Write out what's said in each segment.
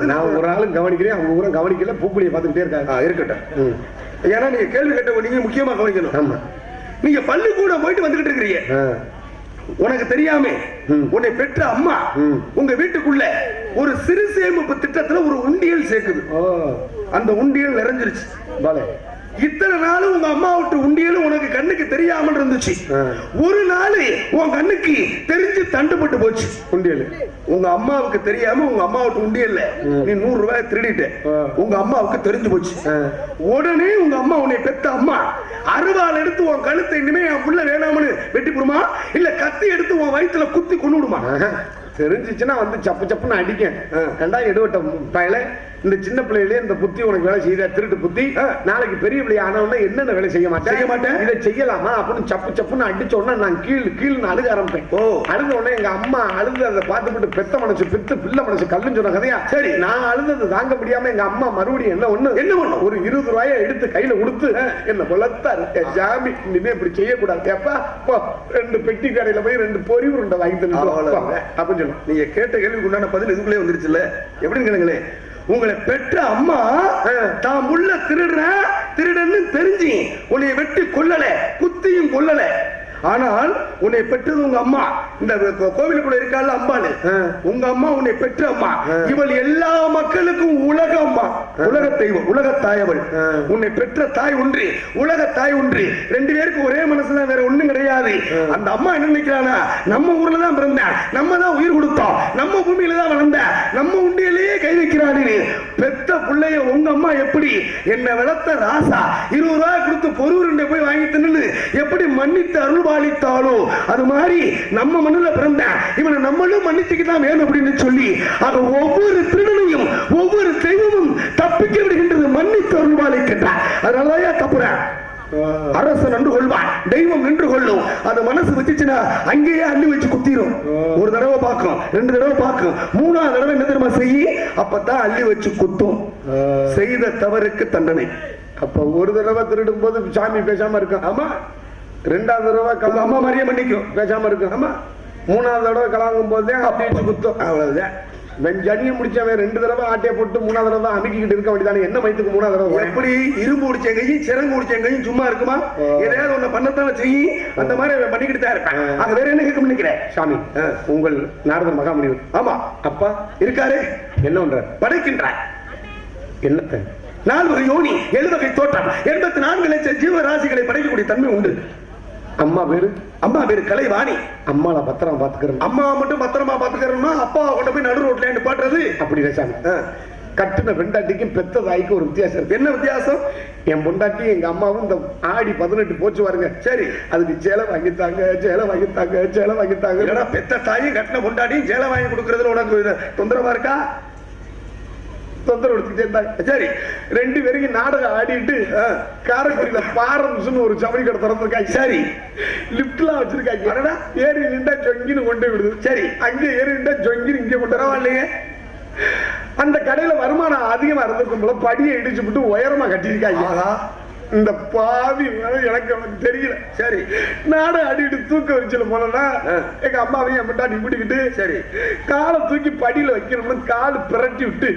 பதில் நான் ஒரு ஆளும் கவனிக்கிறேன் அவங்க ஊரும் கவனிக்கல பூக்குழியை பார்த்துக்கிட்டே இருக்காங்க. இருக்கட்டும். ஏன்னா நீங்க கேள்வி கேட்ட நீங்க முக்கியமா கவனிக்கணும். ஆமா. நீங்க பள்ளிக்கூடம் போயிட்டு வந்துகிட்டு இருக்கிறீங்க. உனக்கு தெரியாம. உன்னை பெற்ற அம்மா. உங்க வீட்டுக்குள்ள ஒரு சிறு சேமிப்பு திட்டத்துல ஒரு உண்டியல் சேர்க்குது. அந்த உண்டியல் நிறைஞ்சிருச்சு. இத்தனை நாள் உங்க அம்மா விட்டு உண்டியலும் உனக்கு கண்ணுக்கு தெரியாமல் இருந்துச்சு. ஒரு நாள் உன் கண்ணுக்கு தெரிஞ்சு தண்டுபட்டு போச்சு. உண்டியல். உங்க அம்மாவுக்கு தெரியாம உங்க அம்மா விட்டு உண்டியல்ல நீ நூறு ரூபாய் திருடிட்ட. உங்க அம்மாவுக்கு தெரிஞ்சு போச்சு. உடனே உங்க அம்மா உன்னை பெத்த அம்மா அருவாள் எடுத்து உன் கழுத்தை இனிமே என் புள்ள வேணாம்னு வெட்டி போடுமா இல்ல கத்தி எடுத்து உன் வயித்துல குத்தி கொண்டு விடுமா. தெரிஞ்சிச்சுன்னா வந்து சப்பு சப்புன்னு அடிக்கேன். கண்டா எடுவட்ட பயல. இந்த சின்ன பிள்ளையிலே இந்த புத்தி உனக்கு வேலை செய்த திருட்டு புத்தி. நாளைக்கு பெரிய பிள்ளை ஆனவன என்னென்ன வேலை செய்ய மாட்டேன் செய்ய மாட்டேன். இதை செய்யலாமா அப்படின்னு சப்பு சப்புன்னு அடிச்ச உடனே நான் கீழ் கீழ்னு அழுக ஆரம்பிப்பேன் ஓ. அழுத உடனே எங்க அம்மா அழுது அதை பார்த்துட்டு பெத்த மனசு பெத்து பிள்ளை மனசு கல்லுன்னு சொன்ன கதையா சரி. நான் அழுதது தாங்க முடியாம எங்க அம்மா மறுபடியும் என்ன ஒண்ணு என்ன பண்ணும்? ஒரு இருபது ரூபாயை எடுத்து கையில கொடுத்து என்ன வளர்த்தாரு ஜாமி இனிமே இப்படி செய்யக்கூடாது ஏப்பா போ ரெண்டு பெட்டி கடையில போய் ரெண்டு பொறி உருண்டை வாங்கி. அப்படின்னு சொல்லுவேன் நீங்க கேட்ட கேள்விக்கு உண்டான பதில் இதுக்குள்ளே வந்துருச்சுல்ல எப்படின்னு கேளுங்களேன் உங்களை பெற்ற அம்மா. தான் உள்ள திருடுற திருடன்னு தெரிஞ்சு உன்னை வெட்டி கொல்லல குத்தியும் கொல்லல ஆனால் உன்னை பெற்றது உங்க அம்மா. இந்த கோவிலுக்குள்ள இருக்கால அம்பாள். உங்க அம்மா உன்னை பெற்ற அம்மா. இவள் எல்லா மக்களுக்கும் உலக அம்மா. உலக தெய்வம் உலக தாய் அவள் ஆ. உன்னை பெற்ற தாய் ஒன்று உலக தாய் ஒன்று. ரெண்டு பேருக்கு ஒரே மனசுதான் வேற ஒண்ணும் கிடையாது. அந்த அம்மா என்ன நினைக்கிறானா நம்ம ஊர்ல தான் பிறந்தேன் நம்ம தான் உயிர் கொடுத்தோம். நம்ம பூமியில தான் வளர்ந்தேன் நம்ம உண்டியிலேயே கை வைக்கிறானு பெத்த பிள்ளைய உங்க அம்மா எப்படி என்ன வளர்த்த ராசா இருபது ரூபாய் கொடுத்து பொருள் போய் வாங்கி தின்னு எப்படி மன்னித்து அருள்பாலித்தாலோ அது மாதிரி நம்ம மண்ணில் பிறந்த இவனை நம்மளும் மன்னிச்சுக்கு தான் வேணும் அப்படின்னு சொல்லி ஆக ஒவ்வொரு திருடனையும் ஒவ்வொரு தெய்வமும் தப்பிக்க விடுகின்றது மன்னித்து அருள்பாலிக்கின்றார் அதனாலதான் தப்புறேன் அரசன் நின்று கொள்வான் தெய்வம் நின்று கொள்ளும். அது மனசு வச்சுச்சுன்னா அங்கேயே அள்ளி வச்சு குத்திரும். ஒரு தடவை பார்க்கும் ரெண்டு தடவை பார்க்கும். மூணாவது தடவை என்ன தெரியுமா செய்ய? அப்பதான் அள்ளி வச்சு குத்தும். செய்த தவறுக்கு தண்டனை. அப்ப ஒரு தடவை திருடும் போது சாமி பேசாம இருக்கும் ஆமா. ரெண்டாவது தடவை கலா அம்மா மாதிரியே மன்னிக்கும் பேசாம இருக்கும் மூணாவது தடவை கலாங்கும் போதே அப்படி குத்தும். அவ்வளவுதான். வென் ஜனியை முடிச்சவன் ரெண்டு தடவை ஆட்டையை போட்டு மூணாவது தடவை அமுக்கிக்கிட்டு இருக்க வேண்டியதானே? என்ன வயிற்றுக்கு மூணாவது தடவை? எப்படி இரும்பு கையும் சிறங்கு உடிச்ச கையும் சும்மா இருக்குமா? எதையாவது ஒண்ணு பண்ணத்தான செய்யி? அந்த மாதிரி அவன் பண்ணிக்கிட்டு தான் இருப்பேன். அது வேற என்ன கேட்க நினைக்கிறேன் சாமி. உங்கள் நாரதர் மகாமுனிவர் ஆமா. அப்பா இருக்காரு. என்ன பண்றார்? படைக்கின்றார். என்னத்த? நால்வகை யோனி எழுவகை தோற்றம் எண்பத்தி நான்கு லட்சம் ஜீவராசிகளை படைக்கக்கூடிய தன்மை உண்டு. அம்மா பேரு? அம்மா பேரு கலைவாணி. அம்மால பத்திரம் பாத்துக்கிறேன். அம்மா மட்டும் பத்திரமா பாத்துக்கிறோம்னா அப்பாவை கொண்டு போய் நடு ரோட்ல நிப்பாட்டுறது அப்படி ஆ. கட்டுன பெண்டாட்டிக்கும் பெத்த தாய்க்கும் ஒரு வித்தியாசம் இருக்கு. என்ன வித்தியாசம்? என் பொண்டாட்டி எங்க அம்மாவும் இந்த ஆடி பதினெட்டு போச்சு பாருங்க. சரி. அதுக்கு சேலை வாங்கித்தாங்க சேலை வாங்கித்தாங்க சேலை வாங்கித்தாங்க. பெத்த தாயும் கட்டின கொண்டாடியும் சேலை வாங்கி கொடுக்கறதுல உனக்கு தொந்தரவா இருக்கா? தொந்தரவு எடுத்துக்கிட்டே இருந்தாங்க. சரி ரெண்டு பேருக்கு நாடகம் ஆடிட்டு ஆ. காரைக்குடியில பாரம்ஸ்னு ஒரு சபரி கடை திறந்திருக்காங்க. சரி லிப்ட்லாம் வச்சிருக்காங்க. அடடா. ஏறி நின்றா ஜொங்கின்னு கொண்டு விடுது. சரி அங்க ஏறி நின்றா ஜொங்கின்னு இங்கே கொண்டு வரவா பரவாயில்லையே அந்த கடையில வருமானம் அதிகமா இருந்திருக்கும் போல படியை இடிச்சு விட்டு உயரமா கட்டியிருக்காங்க. இந்த பாவி வேலை எனக்கு அவனுக்கு தெரியல. சரி நாடகம் ஆடிட்டு தூக்க வச்சுல போனா ஆ. எங்க அம்மாவையும் என் முட்டாடி பிடிக்கிட்டு சரி. காலை தூக்கி படியில வைக்கணும்னு கால் பிரட்டி விட்டு.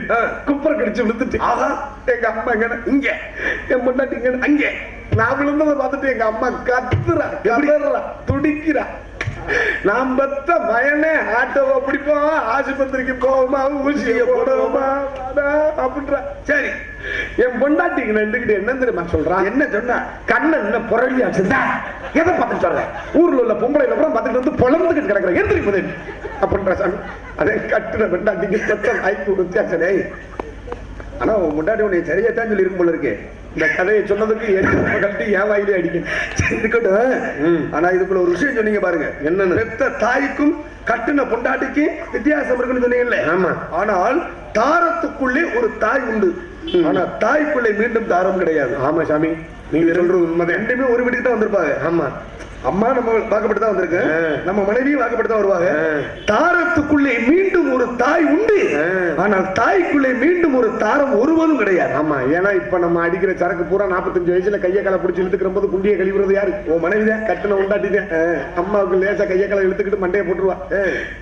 குப்பரை கடிச்சு விழுந்துட்டு. ஆஹா. எங்க அம்மா எங்க இங்க. என் முன்னாடி இங்க அங்கே. நான் விழுந்ததை பார்த்துட்டு எங்க அம்மா கத்துறா கதறா துடிக்கிறா. நான் பெத்த பயனே ஆட்டோவை பிடிப்போம் ஆஸ்பத்திரிக்கு போவோமா ஊசியை போடுவோமா? அப்படின்றா. சரி என் பொண்டாட்டிக்கு நின்றுக்கிட்டு என்ன தெரியுமா சொல்றான் என்ன சொன்ன? கண்ணை என்ன புரளி ஆச்சுதா எதை பார்த்து சொல்ற? ஊர்ல உள்ள பொம்பளை கூட பார்த்துட்டு வந்து பொழந்துக்கிட்டு கிடக்குற தெரியுமா இது? அப்படின்ற சாமி. அதே கட்டுன பெண்டாட்டிக்கு பெத்த வாய்ப்பு வித்தியாசம் ஆனா உன் முன்னாடி உன்னை சரியாத்தான் சொல்லி இருக்கும் போல இருக்கு. இந்த கதையை சொன்னதுக்கு என் கழட்டி என் வாயிலே இருக்கட்டும். ஆனா இதுக்குள்ள ஒரு விஷயம் சொன்னீங்க பாருங்க. என்னன்னு? பெத்த தாய்க்கும் கட்டுன பொண்டாட்டிக்கு வித்தியாசம் இருக்குன்னு சொன்னீங்கல்ல? ஆமா. ஆனால் தாரத்துக்குள்ளே ஒரு தாய் உண்டு. ஆனா தாய்க்குள்ளே மீண்டும் தாரம் கிடையாது. ஆமா சாமி. நீங்க சொல்றது உண்மைதான். ரெண்டுமே ஒரு வீட்டுக்கு தான் வந்திருப்பாங்க. ஆமா. அம்மா நம்ம வாக்கப்பட்டு தான் வந்திருக்கு. நம்ம மனைவியும் வாக்கப்பட்டு தான் வருவாங்க. தாரத்துக்குள்ளே மீண்டும் ஒரு தாய் உண்டு. ஆனால் தாய்க்குள்ளே மீண்டும் ஒரு தாரம் ஒருவதும் கிடையாது. ஆமா ஏன்னா இப்ப நம்ம அடிக்கிற சரக்கு பூரா 45 வயசுல கைய காலை பிடிச்சி இழுத்துக்கிற போது குண்டியை கழிவுறது யாரு? உன் மனைவிதான். கட்டின உண்டாட்டிட்டேன் அம்மாவுக்கு லேசா கைய காலை இழுத்துக்கிட்டு மண்டையை போட்டுருவா.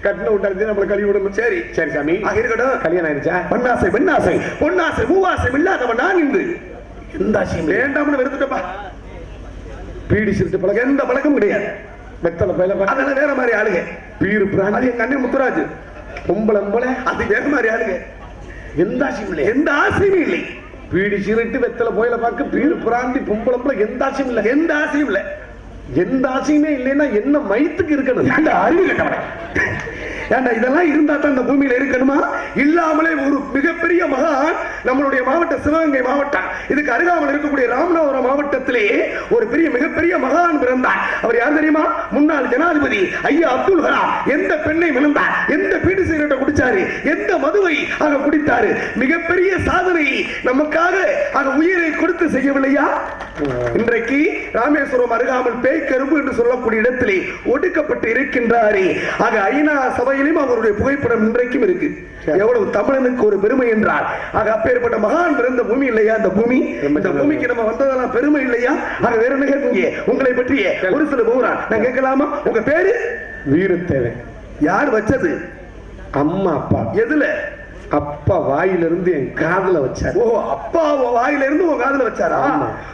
கட்டின உண்டாட்டி நம்மள கழுவி விடணும். சரி. சரி சாமி. இருக்கட்டும். கல்யாணம் ஆயிருச்சா? பெண்ணாசை பெண்ணாசை. பொன்னாசை மூவாசை இல்லாதவன் நான் இன்று. எந்த ஆசையும் வேண்டாம்னு வெறுத்துட்டப்பா பீடி சிரிட்டு பழக எந்த பழக்கமும் கிடையாது. வெத்தலை பயில அதெல்லாம் வேற மாதிரி ஆளுங்க. Beer brandy. அது எங்க அண்ணன் முத்துராஜ். பொம்பளை பொம்பளை அது வேற மாதிரி ஆளுங்க. எந்த ஆசையும் இல்லையா எந்த ஆசையும் இல்லை. பீடி சிரிட்டு வெத்தலை போயில பார்க்க பீரு பிராந்தி பொம்பளை பொம்பளை எந்த ஆசையும் இல்ல. எந்த ஆசையும் இல்லை. எந்த ஆசையுமே இல்லைன்னா என்ன மயத்துக்கு இருக்கணும்? அறிவு கட்டவன ஏண்டா இதெல்லாம் இருந்தா தான் இந்த பூமியில இருக்கணுமா? இல்லாமலே ஒரு மிகப்பெரிய மகான் நம்மளுடைய மாவட்டம் சிவகங்கை மாவட்டம் இதுக்கு அருகாமல் இருக்கக்கூடிய ராமநாதபுரம் மாவட்டத்திலே ஒரு பெரிய மிகப்பெரிய மகான் பிறந்தார். அவர் யார் தெரியுமா? முன்னாள் ஜனாதிபதி ஐயா அப்துல் கலாம். எந்த பெண்ணை விழுந்தார் எந்த பீடு சிகரெட்டை குடிச்சாரு? எந்த மதுவை ஆக குடித்தாரு? மிகப்பெரிய சாதனை நமக்காக ஆக உயிரை கொடுத்து செய்யவில்லையா? இன்றைக்கு ராமேஸ்வரம் அருகாமல் பேய்க்கரும்பு என்று சொல்லக்கூடிய இடத்திலே ஒடுக்கப்பட்டு இருக்கின்றாரே. ஆக ஐநா சபையிலும் அவருடைய புகைப்படம் இன்றைக்கும் இருக்கு. எவ்வளவு தமிழனுக்கு ஒரு பெருமை என்றால் ஆக அப்பேற்பட்ட மகான் பிறந்த பூமி இல்லையா இந்த பூமி? இந்த பூமிக்கு நம்ம வந்ததெல்லாம் பெருமை இல்லையா? ஆக வேற என்ன கேட்பீங்க உங்களை பற்றிய ஒரு சில பௌரா நான் கேட்கலாமா? உங்க பேரு? வீரத்தேவை யார் வச்சது? அம்மா அப்பா. எதுல? அப்பா வாயிலிருந்து என் காதுல வச்சாரு. ஓ அப்பா உன் வாயில இருந்து உன் காதுல வச்சாரா.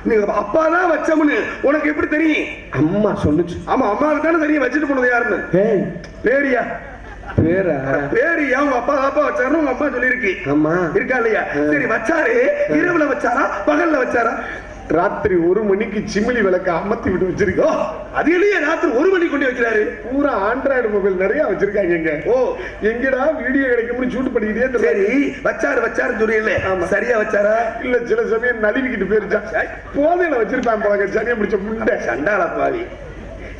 நீங்க அப்பா தான் வச்சோம்னு உனக்கு எப்படி தெரியும்? அம்மா சொல்லுச்சு. ஆமா அம்மாவுக்கு தானே தெரியும் வச்சுட்டு போனது யாருன்னு. ஏய். பேரியா? பேரா? பேரியா? உங்க அப்பா அப்பா வச்சாருன்னு உங்க அம்மா சொல்லியிருக்கு. ஆமா. இருக்கா இல்லையா? சரி வச்சாரு. இரவுல வச்சாரா? பகல்ல வச்சாரா? ராத்திரி ஒரு மணிக்கு சிமிலி விளக்க அமர்த்தி விட்டு வச்சிருக்கோம். அது இல்லையே ராத்திரி ஒரு மணி கொண்டு வைக்கிறாரு. பூரா ஆண்ட்ராய்டு மொபைல் நிறைய வச்சிருக்காங்க இங்க. ஓ. எங்கடா வீடியோ கிடைக்கும்னு ஷூட் பண்ணிக்கிட்டே சரி வச்சாரு வச்சாரு சொல்லியில்ல ஆமா. சரியா வச்சாரா? இல்ல சில சமயம் நழுவிக்கிட்டு போயிருச்சான் போதையில வச்சிருப்பான் போலங்க சனியை பிடிச்ச முண்டை. சண்டாள பாவி.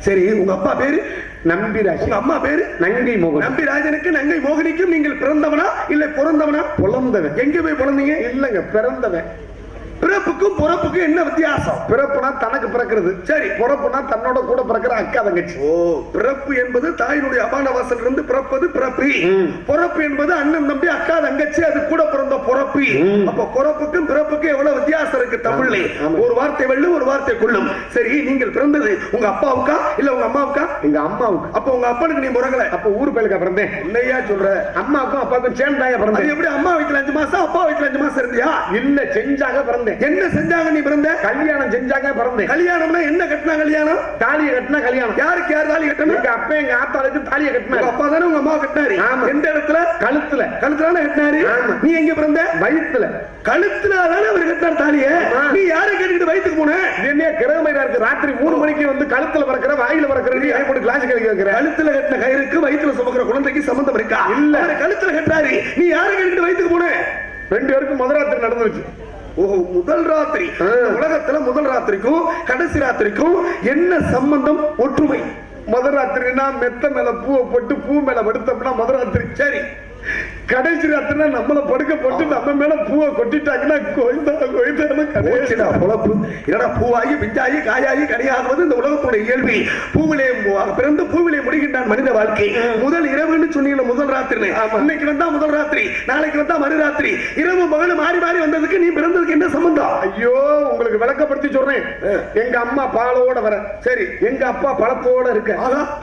சரி உங்க அப்பா பேரு? நம்பிராசி உங்க அம்மா பேரு? நங்கை முகம் நம்பிராஜனுக்கு நங்கை மோகினிக்கும் நீங்கள் பிறந்தவனா இல்ல பிறந்தவனா? புலந்தவன் எங்க போய் பிறந்தீங்க? இல்லங்க பிறந்தவன். பிறப்புக்கும் பிறப்புக்கும் என்ன வித்தியாசம்? பிறப்புனா தனக்கு பிறக்கிறது. சரி. பிறப்புனா தன்னோட கூட பிறக்கிற அக்கா தங்கச்சி. ஓ பிறப்பு என்பது தாயினுடைய அபான வாசல் இருந்து பிறப்பது பிறப்பு. பிறப்பு என்பது அண்ணன் தம்பி அக்கா தங்கச்சி அது கூட பிறந்த பிறப்பு. அப்ப பிறப்புக்கும் பிறப்புக்கும் எவ்வளவு வித்தியாசம் இருக்கு தமிழ்ல. ஒரு வார்த்தை வெல்லும் ஒரு வார்த்தை கொள்ளும் சரி நீங்கள் பிறந்தது உங்க அப்பாவுக்கா இல்ல உங்க அம்மாவுக்கா? எங்க அம்மாவுக்கு. அப்ப உங்க அப்பனுக்கு நீ பிறக்கல அப்ப ஊர் பயிலுக்கா பிறந்தேன்? இல்லையா சொல்ற? அம்மாவுக்கும் அப்பாவுக்கும் சேர்ந்தாங்க பிறந்தேன்? எப்படி அம்மா வீட்டுல அஞ்சு மாசம் அப்பா வீட்டுல அஞ்சு மாசம் இருந்தியா? இல்ல செஞ்சாக பிறந்தேன். என்ன செஞ்சாங்க நீ பிறந்த? கல்யாணம் செஞ்சாங்க பிறந்தேன். கல்யாணம்னா என்ன கட்டினா கல்யாணம்? தாலியை கட்டினா கல்யாணம். யாருக்கு யார் தாலி கட்டணும்? எங்க அப்பா எங்க ஆத்தாளுக்கு தாலியை உங்க கட்டினாரு அப்பா தானே உங்க அம்மா கட்டினாரு. ஆமா. எந்த இடத்துல? கழுத்துல. கழுத்துல கட்டினாரு. நீ எங்க பிறந்த? வயித்துல. கழுத்துல தானே அவர் கட்டினார் தாலிய. நீ யாரை கேட்டுக்கிட்டு வயித்துக்கு போன? இது என்ன கிரகமையா இருக்கு. ராத்திரி மூணு மணிக்கு வந்து கழுத்துல பறக்கிற வாயில பறக்கிற நீ போட்டு கிளாஸ் வைக்கிற கழுத்துல கட்டின கயிறுக்கு வயித்துல சுமக்கிற குழந்தைக்கு சம்பந்தம் இருக்கா? இல்ல. கழுத்துல கட்டினாரு. நீ யாரை கேட்டுக்கிட்டு வயித்துக்கு போன? ரெண்டு பேருக்கும் முதலாத்திரி நடந்துருச்சு. முதல் ராத்திரி. உலகத்துல முதல் ராத்திரிக்கும் கடைசி ராத்திரிக்கும் என்ன சம்பந்தம்? ஒற்றுமை. முதராத்திரினா மெத்த மேல பூவை போட்டு பூ மேல படுத்தோம்னா முதராத்திரி சரி. கடைசி ராத்திரினா நம்மள படுக்க போட்டு நம்ம மேல பூவை கொட்டிட்டாங்கன்னா கோய்ந்தா கோய்ந்தான்னு போச்சுடா பொழப்பு என்னடா பூவாகி பிஞ்சாகி காயாகி கனியாகுவது இந்த உலகத்துடைய இயல்பு. பூவிலே பிறந்து பூவிலே முடிகின்றான் மனித வாழ்க்கை. முதல் இரவுன்னு சொன்னீங்க முதல் ராத்திரி. இன்னைக்கு வந்தா முதல் ராத்திரி நாளைக்கு வந்தா மறு ராத்திரி இரவு மகளு மாறி மாறி வந்ததுக்கு நீ பிறந்ததுக்கு என்ன சம்பந்தம்? ஐயோ உங்களுக்கு விளக்கப்படுத்தி சொல்றேன். எங்க அம்மா பாலோட வர சரி எங்க அப்பா பழத்தோட இருக்க.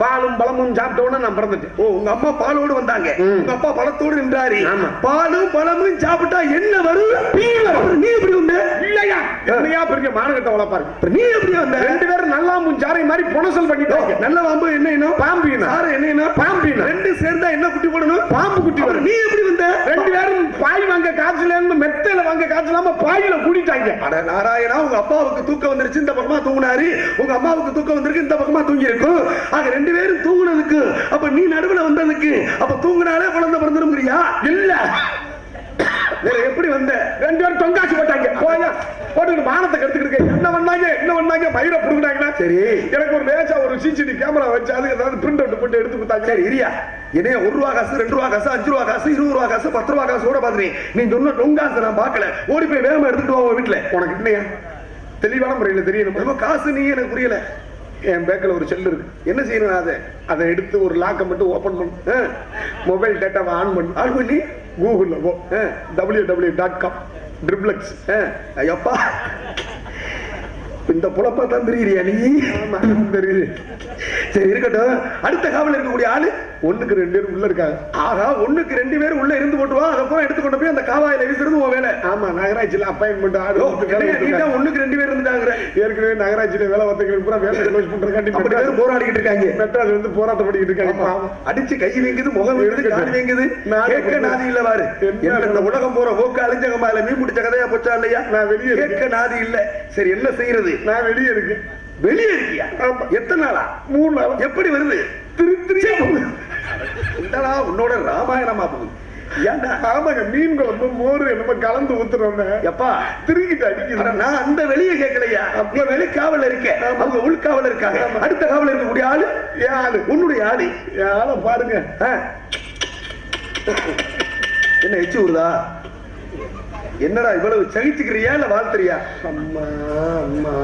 பாலும் பழமும் சாப்பிட்டோன்னு நான் பிறந்துட்டேன். ஓ உங்க அம்மா பாலோடு வந்தாங்க. உங்க அப்பா பழத்தோடு நின்றாரு ஆமா. பாலும் பழமும் சாப்பிட்டா என்ன வரும்? நீ எப்படி வந்த? இல்லையா? என்னையா பெரிய மானகட்ட வளர்ப்பாரு. நீ எப்படி வந்த? ரெண்டு நல்லா முஞ்சாரை மாதிரி புனசல் பண்ணிட்டாங்க நல்ல பாம்பு. என்ன பாம்பு. சாரு என்ன பாம்பு. ரெண்டு சேர்ந்தா என்ன குட்டி போடணும்? பாம்பு குட்டி வரும். நீ எப்படி வந்த? ரெண்டு பேரும் பாய் வாங்க காய்ச்சல மெத்தையில வாங்க காய்ச்சலாம பாயில கூட்டிட்டாங்க அட நாராயணா உங்க அப்பாவுக்கு தூக்கம் வந்துருச்சு. இந்த பக்கமா தூங்குனாரு. உங்க அம்மாவுக்கு தூக்கம் வந்திருக்கு. இந்த பக்கமா தூங்கி இருக்கும் ஆக ரெண்டு பேரும் தூங்குனதுக்கு அப்ப நீ நடுவுல வந்ததுக்கு அப்ப தூங்குனாலே குழந்தை பிறந்துருங்கிறியா? இல்ல. எப்படி வந்த? ரெண்டு பேரும் தொங்காச்சு போட்டாங்க. போயா? போட்டு மானத்தை கெடுத்துக்கிட்டு என்ன பண்ணாங்க? என்ன பண்ணாங்க? மயிரை புடுங்கினாங்கன்னா சரி. எனக்கு ஒரு லேசா ஒரு சிசிடி கேமரா வச்சு அது ஏதாவது பிரிண்ட் அவுட் போட்டு எடுத்து கொடுத்தாங்க. சரி இரியா. என்னைய ஒரு ரூபா காசு ரெண்டு ரூபா காசு அஞ்சு ரூபா காசு இருபது ரூபா காசு பத்து ரூபா காசு கூட பாத்துறேன் நீ சொன்ன டொங்காசு நான் பார்க்கல. ஓடி போய் வேகமா எடுத்துட்டு வா வீட்டுல. உனக்கு இல்லையா தெளிவான முறையில் தெரியணும் காசு நீ எனக்கு புரியல. என் பேக்கில் ஒரு செல்லு இருக்கு. என்ன செய்யணும் அதை? அதை எடுத்து ஒரு லாக்கை மட்டும் ஓபன் பண்ணு. மொபைல் டேட்டாவை ஆன் பண்ணு. ஆன் பண்ணி? கூகுளில் போ. டபிள்யூ டபிள்யூ டாட் காம் ட்ரிப்ளக்ஸ் ஐயப்பா இந்த புலப்பா தான் தெரியுறியா நீ? தெரியுது. சரி இருக்கட்டும். அடுத்த காவல் இருக்கக்கூடிய ஆளு? ஒண்ணுக்கு ரெண்டு பேரும் உள்ள இருக்காங்க. ஆகா ஒண்ணுக்கு ரெண்டு பேரும் உள்ள இருந்து போட்டு வா. அதப்புறம் எடுத்து கொண்டு போய் அந்த காவாயில வீசுறது உன் வேலை. ஆமா நகராட்சியில அப்பாயின்மெண்ட் கொடுத்துருக்காங்க. ஒண்ணுக்கு ரெண்டு பேர் இருந்தாங்கிற ஏற்கனவே நகராட்சியில வேலை பார்த்தவங்க பூரா வேலை க்ளோஸ் பேர் மெட்ராஸ் போராடிக்கிட்டு இருக்காங்க. மெட்ராஸ் வந்து போராட்டம் பண்ணிக்கிட்டு இருக்காங்க. அடிச்சு கை வீங்குது முகம் வீங்குது. கால் வீங்குது. கேட்க நாதி இல்ல என்ன இந்த உலகம் போற போக்கு அழிஞ்சகமா இல்ல மீன் பிடிச்ச கதையா போச்சா இல்லையா? நான் வெளியே. கேட்க நாதி இல்ல. சரி என்ன செய்யறது? நான் வெளியே இருக்கேன். வெளியே இருக்கியா? ஆமா. எத்தனை நாளா? மூணு நாள். எப்படி வருது? திரு என்னடா உன்னோட ராமாயணமா போகுது. ஏன்டா? ஆமாங்க மீன் குழம்பு மோர் என்னமோ கலந்து ஊத்துறோன்னு எப்பா? திருக்கிட்டு நான் அந்த வெளியே கேட்கலையா? அப்ப வெளிக்காவல் இருக்க. அவங்க உள்காவல் இருக்காங்க. அடுத்த காவல் இருக்கக்கூடிய ஆளு? ஏன் ஆளு. உன்னுடைய ஆளு. என் ஆளை பாருங்க. என்ன எச்சு ஊருதா? என்னடா இவ்வளவு சகிச்சுக்கிறியா இல்ல வாழ்த்துறியா? அம்மா அம்மா.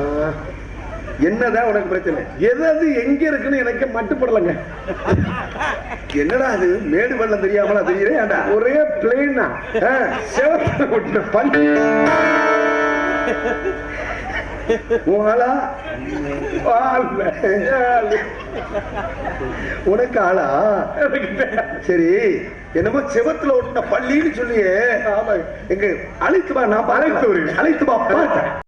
என்னதான் உனக்கு பிரச்சனை? எதாவது எங்க இருக்குன்னு எனக்கு மட்டுப்படலைங்க. என்னடா அது? மேடு வெள்ளம் தெரியாமலா தெரியறே ஒரே பிளேனா சிவப்பு ஒட்டின பல். உன் ஆளா. உனக்கு ஆளா? சரி என்னமோ செவத்துல ஒட்டின பள்ளின்னு சொல்லியே எங்க அழைத்து வா நான் அழைத்து அழைத்து வருகிறேன். அழைத்து வா பார்க்கிறேன்.